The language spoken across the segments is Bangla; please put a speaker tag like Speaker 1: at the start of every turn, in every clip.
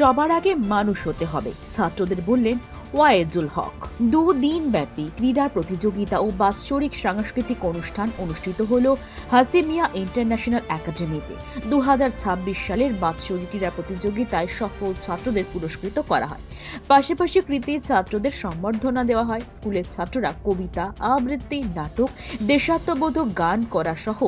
Speaker 1: সবার আগে মানুষ হতে হবে। ছাত্রদের বললেন ওয়ায়েজুল হক। দুদিন ব্যাপী ক্রীড়া প্রতিযোগিতা ও বাৎসরিক সাংস্কৃতিক অনুষ্ঠান অনুষ্ঠিত হল হাসিমিয়া ইন্টারন্যাশনাল একাডেমিতে। দু সালের বাৎসরিক ক্রীড়া প্রতিযোগিতায় সফল ছাত্রদের পুরস্কৃত করা হয়। পাশাপাশি কৃতি ছাত্রদের সম্বর্ধনা দেওয়া হয়। স্কুলের ছাত্ররা কবিতা, আবৃত্তি, নাটক, দেশাত্মবোধক গান করা সহ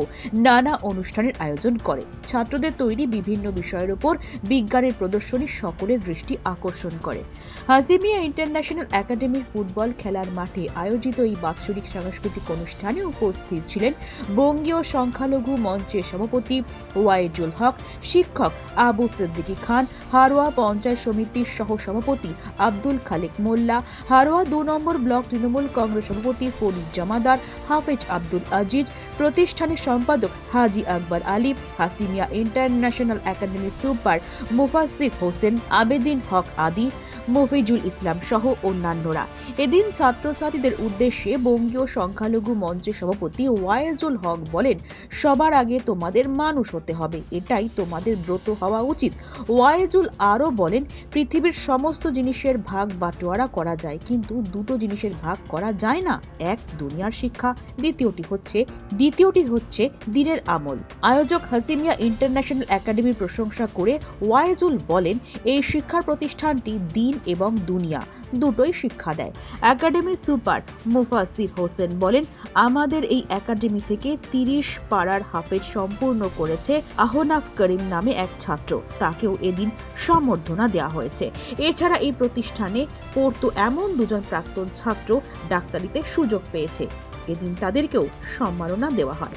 Speaker 1: নানা অনুষ্ঠানের আয়োজন করে। ছাত্রদের তৈরি বিভিন্ন বিষয়ের উপর বিজ্ঞানের প্রদর্শনী সকলের দৃষ্টি আকর্ষণ করে। হাসিমিয়া ইন্টারন্যাশনাল একাডেমির ফুটবল খেলার মাঠে আয়োজিত এই বাৎসরিক সাংস্কৃতিক অনুষ্ঠানে উপস্থিত ছিলেন বঙ্গীয় সংখ্যালঘু মঞ্চের সভাপতি ওয়াইজুল হক, শিক্ষক আবু সিদ্দিকী খান, হারোয়া পঞ্চায়েত সমিতির সহ সভাপতি আব্দুল খালেক মোল্লা, হারোয়া দু নম্বর ব্লক তৃণমূল কংগ্রেস সভাপতি ফরিদ জামাদার, হাফেজ আব্দুল আজিজ, প্রতিষ্ঠানের সম্পাদক হাজি আকবর আলী, হাসিমিয়া ইন্টারন্যাশনাল একাডেমির সুপার মুফাসির হোসেন, আবেদিন হক আদি মফিজুল ইসলাম সহ অন্যান্যরা। এদিন ছাত্রছাত্রীদের উদ্দেশ্যে বঙ্গীয় সংখ্যালঘু মঞ্চের সভাপতি ওয়াইজুল হক বলেন, সবার আগে তোমাদের মানুষ হতে হবে, এটাই তোমাদের ব্রত হওয়া উচিত। ওয়াইজুল আরও বলেন, পৃথিবীর সমস্ত জিনিসের ভাগ বাটোয়ারা করা যায়, কিন্তু দুটো জিনিসের ভাগ করা যায় না। এক, দুনিয়ার শিক্ষা, দ্বিতীয়টি হচ্ছে দ্বিতীয়টি হচ্ছে দিনের আমল। আয়োজক হাসিমিয়া ইন্টারন্যাশনাল একাডেমির প্রশংসা করে ওয়াইজুল বলেন, এই শিক্ষার প্রতিষ্ঠানটি দিন এবং দুনিয়া দুটোই শিক্ষা দেয়। একাডেমির সুপার মুফাসির হোসেন বলেন, আমাদের এই একাডেমি থেকে তিরিশ পাড়ার হাফেজ সম্পূর্ণ করেছে আহনাফ করিম নামে এক ছাত্র। তাকেও এদিন সম্বর্ধনা দেওয়া হয়েছে। এছাড়া এই প্রতিষ্ঠানে পড়তো এমন দুজন প্রাক্তন ছাত্র ডাক্তারিতে সুযোগ পেয়েছে। এদিন তাদেরকেও সম্মাননা দেওয়া হয়।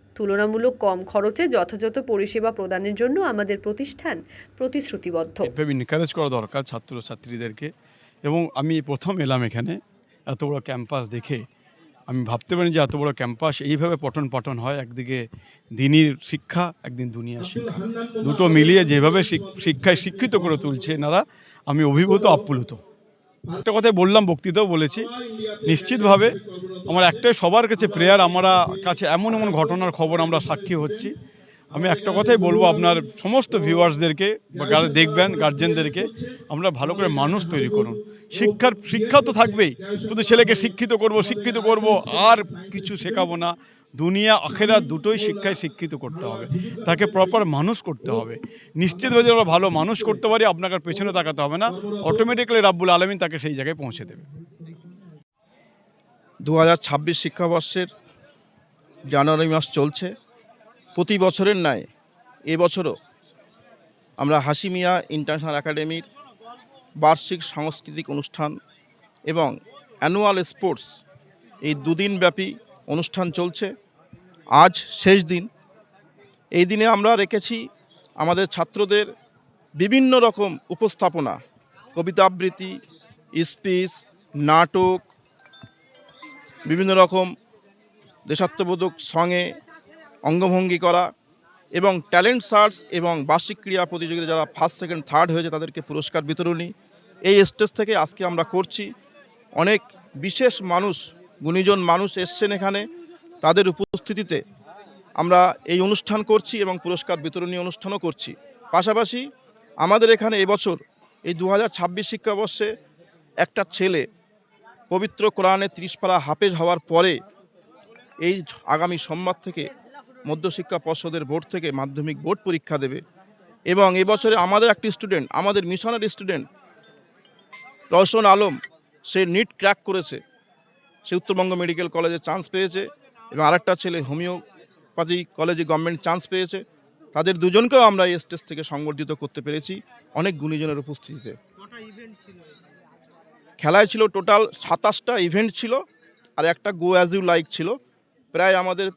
Speaker 2: তুলনামূলক কম খরচে যথাযথ পরিষেবা প্রদানের জন্য আমাদের প্রতিষ্ঠান প্রতিশ্রুতিবদ্ধ।
Speaker 3: এভাবে এনকারেজ করা দরকার ছাত্রছাত্রীদেরকে। এবং আমি প্রথম এলাম এখানে এত বড় ক্যাম্পাস দেখে। আমি ভাবতে পারি যে এত বড় ক্যাম্পাস এইভাবে পঠন পাঠন হয়। একদিকে দিনের শিক্ষা, একদিন দুনিয়ার শিক্ষা। দুটো মিলিয়ে যেভাবে শিক্ষায় শিক্ষিত করে তুলছে এনারা, আমি অভিভূত আপ্লুত। একটা কথাই বললাম, বক্তৃতাও বলেছি। নিশ্চিতভাবে আমার একটাই সবার কাছে প্রেয়ার আমরা কাছে এমন এমন ঘটনার খবর আমরা সাক্ষী হচ্ছি। আমি একটা কথাই বলব, আপনার সমস্ত ভিউয়ার্সদেরকে বা দেখবেন গার্জেনদেরকে আমরা ভালো করে মানুষ তৈরি করুন। শিক্ষার, শিক্ষা তো থাকবেই, শুধু ছেলেকে শিক্ষিত করব শিক্ষিত করব, আর কিছু শেখাবো না। দুনিয়া আখেরা দুটোই শিক্ষায় শিক্ষিত করতে হবে। তাকে প্রপার মানুষ করতে হবে। নিশ্চিতভাবে আমরা ভালো মানুষ করতে পারি, আপনাকে পেছনে তাকাতে হবে না। অটোমেটিক্যালি রাব্বুল আলমিন তাকে সেই জায়গায় পৌঁছে দেবে।
Speaker 4: দু হাজার ছাব্বিশ শিক্ষাবর্ষের জানুয়ারি মাস চলছে। প্রতি বছরের ন্যায় এবছরও আমরা হাসিমিয়া ইন্টারন্যাশনাল একাডেমির বার্ষিক সাংস্কৃতিক অনুষ্ঠান এবং অ্যানুয়াল স্পোর্টস এই দুদিন ব্যাপী অনুষ্ঠান চলছে। আজ শেষ দিন। এই দিনে আমরা রেখেছি আমাদের ছাত্রদের বিভিন্ন রকম উপস্থাপনা। কবিতা আবৃত্তি স্পিচ, নাটক, বিভিন্ন রকম দেশাত্মবোধক সঙ্গে অঙ্গভঙ্গি করা এবং ট্যালেন্ট সার্চ এবং বার্ষিক ক্রীড়া প্রতিযোগিতা যারা ফার্স্ট সেকেন্ড থার্ড হয়েছে তাদেরকে পুরস্কার বিতরণী। এই স্টেজ থেকে আজকে আমরা করছি। অনেক বিশেষ মানুষ গুণীজন মানুষ এসছেন এখানে, তাদের উপস্থিতিতে আমরা এই অনুষ্ঠান করছি এবং পুরস্কার বিতরণী অনুষ্ঠানও করছি। পাশাপাশি আমাদের এখানে এবছর এই দু হাজার ছাব্বিশ শিক্ষাবর্ষে একটা ছেলে পবিত্র কোরআনে ত্রিশ পারা হাফেজ হওয়ার পরে এই আগামী সোমবার থেকে মধ্যশিক্ষা পর্ষদের বোর্ড থেকে মাধ্যমিক বোর্ড পরীক্ষা দেবে এবং এবছরে আমাদের একটি স্টুডেন্ট, আমাদের মিশনের স্টুডেন্ট রওশন আলম, সে নিট ক্র্যাক করেছে। সে উত্তরবঙ্গ মেডিকেল কলেজে চান্স পেয়েছে এবং আরেকটা ছেলে হোমিওপ্যাথি কলেজে গভর্নমেন্ট চান্স পেয়েছে। তাদের দুজনকেও আমরা এই স্টেজ থেকে সংবর্ধিত করতে পেরেছি অনেক গুণীজনের উপস্থিতিতে। খেলায় ছিল টোটাল সাতাশটা ইভেন্ট ছিল আর একটা গো অ্যাজ ইউ লাইক ছিল। প্রায় আমাদের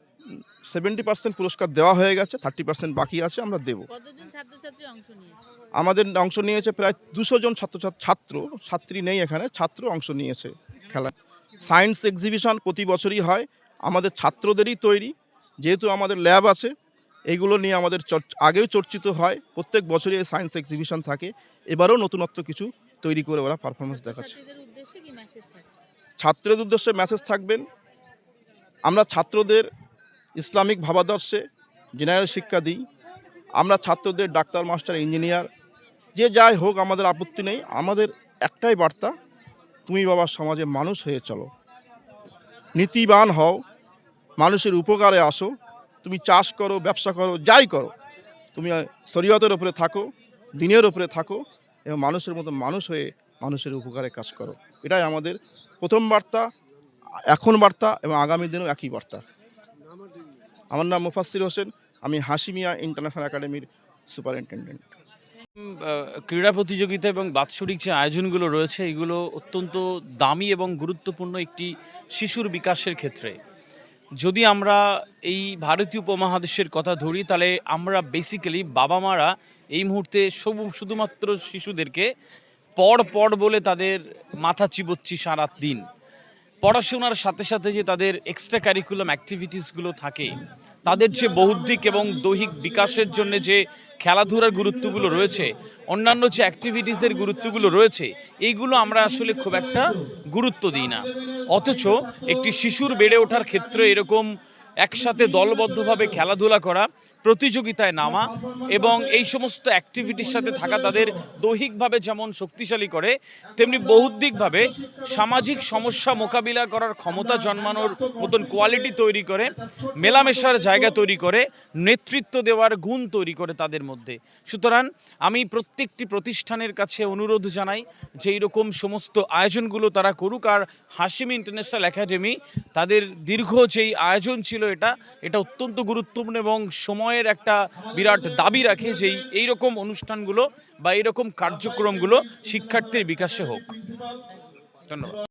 Speaker 4: সেভেন্টি পার্সেন্ট পুরস্কার দেওয়া হয়ে গেছে থার্টি পার্সেন্ট বাকি আছে আমরা দেব।
Speaker 5: কতজন ছাত্রছাত্রী অংশ নিয়েছে?
Speaker 4: আমাদের অংশ নিয়েছে প্রায় দুশো জন ছাত্র ছাত্র ছাত্রী নেই এখানে ছাত্র অংশ নিয়েছে। খেলায় সায়েন্স এক্সিবিশন প্রতি বছরই হয়। আমাদের ছাত্রদেরই তৈরি। যেহেতু আমাদের ল্যাব আছে এইগুলো নিয়ে আমাদের চর্চ- আগেও চর্চিত হয়। প্রত্যেক বছরই এই সায়েন্স এক্সিবিশন থাকে। এবারেও নতুনত্ব কিছু তৈরি করে ওরা পারফরমেন্স দেখাচ্ছে। ছাত্রদের উদ্দেশ্যে মেসেজ থাকবেন আমরা ছাত্রদের ইসলামিক ভাবাদর্শে জেনারেল শিক্ষা দিই। আমরা ছাত্রদের ডাক্তার মাস্টার ইঞ্জিনিয়ার যে যাই হোক আমাদের আপত্তি নেই। আমাদের একটাই বার্তা তুমি বাবা সমাজে মানুষ হয়ে চলো। নীতিবান হও, মানুষের উপকারে আসো, তুমি চাষ করো, ব্যবসা করো, যাই করো। তুমি শরীয়তের ওপরে থাকো, দিনের ওপরে থাকো, এবং মানুষের মতো মানুষ হয়ে মানুষের উপকারে কাজ করো। এটাই আমাদের প্রথম বার্তা, এখন বার্তা, এবং আগামী দিনেও একই বার্তা। আমার নাম মুফাসির হোসেন, আমি হাসিমিয়া ইন্টারন্যাশনাল একাডেমির সুপারিনটেন্ডেন্ট।
Speaker 6: ক্রীড়া প্রতিযোগিতা এবং বাৎসরিক যে আয়োজনগুলো রয়েছে, এগুলো অত্যন্ত দামি এবং গুরুত্বপূর্ণ একটি শিশুর বিকাশের ক্ষেত্রে। যদি আমরা এই ভারতীয় উপমহাদেশের কথা ধরি, তাহলে আমরা বেসিক্যালি বাবা মারা এই মুহূর্তে সবু- শুধুমাত্র শিশুদেরকে পড় পড় বলে তাদের মাথা চিবোচ্ছি সারা দিন পড়াশোনার সাথে সাথে যে তাদের এক্সট্রা কারিকুলাম অ্যাক্টিভিটিসগুলো থাকে, তাদের যে বৌদ্ধিক এবং দৈহিক বিকাশের জন্য যে খেলাধুলার গুরুত্বগুলো রয়েছে, অন্যান্য যে অ্যাক্টিভিটিসের গুরুত্বগুলো রয়েছে এইগুলো আমরা আসলে খুব একটা গুরুত্ব দিই না। অথচ একটি শিশুর বেড়ে ওঠার ক্ষেত্রে এরকম একসাথে দলবদ্ধভাবে খেলাধুলা করা, প্রতিযোগিতায় নামা এবং এই সমস্ত অ্যাক্টিভিটির সাথে থাকা তাদের দৈহিকভাবে যেমন শক্তিশালী করে, তেমনি বৌদ্ধিকভাবে সামাজিক সমস্যা মোকাবিলা করার ক্ষমতা জন্মানোর মতন কোয়ালিটি তৈরি করে, মেলামেশার জায়গা তৈরি করে, নেতৃত্ব দেওয়ার গুণ তৈরি করে তাদের মধ্যে। সুতরাং আমি প্রত্যেকটি প্রতিষ্ঠানের কাছে অনুরোধ জানাই, যে এইরকম সমস্ত আয়োজনগুলো তারা করুক আর হাসিম ইন্টারন্যাশনাল একাডেমি তাদের দীর্ঘ যেই আয়োজন ছিল এটা। এটা অত্যন্ত গুরুত্বপূর্ণ এবং সময়ের একটা বিরাট দাবি রাখে যে এই- রকম অনুষ্ঠানগুলো বা এইরকম কার্যক্রমগুলো শিক্ষার্থীর বিকাশে হোক। ধন্যবাদ।